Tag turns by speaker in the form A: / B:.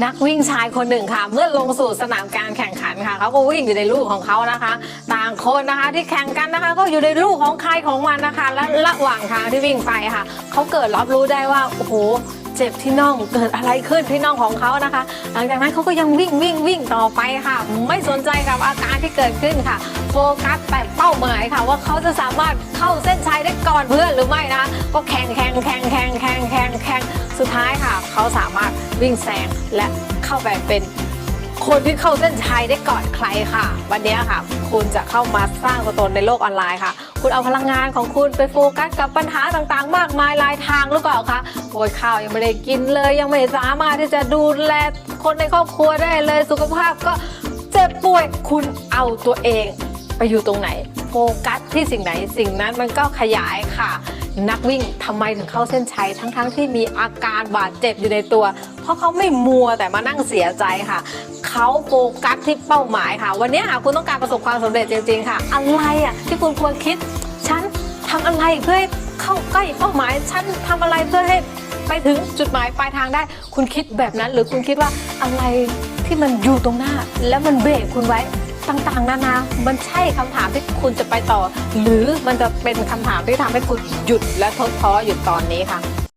A: นักวิ่งชายคนหนึ่งค่ะ เมื่อลงสู่สนามการแข่งขันค่ะเขาก็วิ่งอยู่ในลูกของเขานะคะ ต่างคนนะคะที่แข่งกันนะคะ ก็อยู่ในลูกของใครของมันนะคะ และระหว่างทางที่วิ่งไปค่ะเขาเกิดรับรู้ได้ว่าโอ้โหเจ็บที่น่องเกิดอะไรขึ้นที่น่องของเขานะคะ หลังจากนั้นเขาก็ยังวิ่งวิ่งวิ่งต่อไปค่ะ ไม่สนใจกับอาการที่เกิดขึ้นค่ะ โฟกัสแต่เป้าหมายค่ะ ว่าเขาจะสามารถเข้าเส้นชัยได้ก่อนเพื่อนหรือไม่นะคะก็แข่งแข่งแข่งแข่งแข่งแข่งแข่งสุดท้ายค่ะ เขาสามารถ วิ่งแซงและเข้าไปเป็นคนที่เข้าเส้นชัยได้ก่อนใครค่ะ วันนี้ค่ะ คุณจะเข้ามาสร้างตัวตนในโลกออนไลน์ค่ะ คุณเอาพลังงานของคุณไปโฟกัสกับปัญหาต่างๆ มากมายหลายทางหรือเปล่าคะโอยข้าวยังไม่ได้กินเลย ยังไม่สามารถที่จะดูแลคนในครอบครัวได้เลยสุขภาพก็เจ็บป่วยคุณเอาตัวเอง ไปอยู่ตรงไหน โฟกัสที่สิ่งไหนสิ่งนั้นมันก็ขยายค่ะ นักวิ่งทำไมถึงเข้าเส้นชัยทั้งๆทที่มีอาการบาดเจ็บอยู่ในตัว เพราะเขาไม่มัวแต่มานั่งเสียใจค่ะ เขาโฟกัสที่เป้าหมายค่ะ วันนี้ค่ะคุณต้องการประสบความสำเร็จจริง ๆ ค่ะ อะไรอะที่คุณควรคิด ฉันทำอะไรเพื่อให้เข้าใกล้เป้าหมาย ฉันทำอะไรเพื่อให้ไปถึงจุดหมายปลายทางได้ คุณคิดแบบนั้น หรือคุณคิดว่าอะไรที่มันอยู่ตรงหน้า แล้วมันเบรกคุณไว้ ต่างๆ นานา มันใช่คำถามที่คุณจะไปต่อ หรือมันจะเป็นคำถามที่ทำให้คุณหยุดและท้อท้อหยุดตอนนี้ค่ะ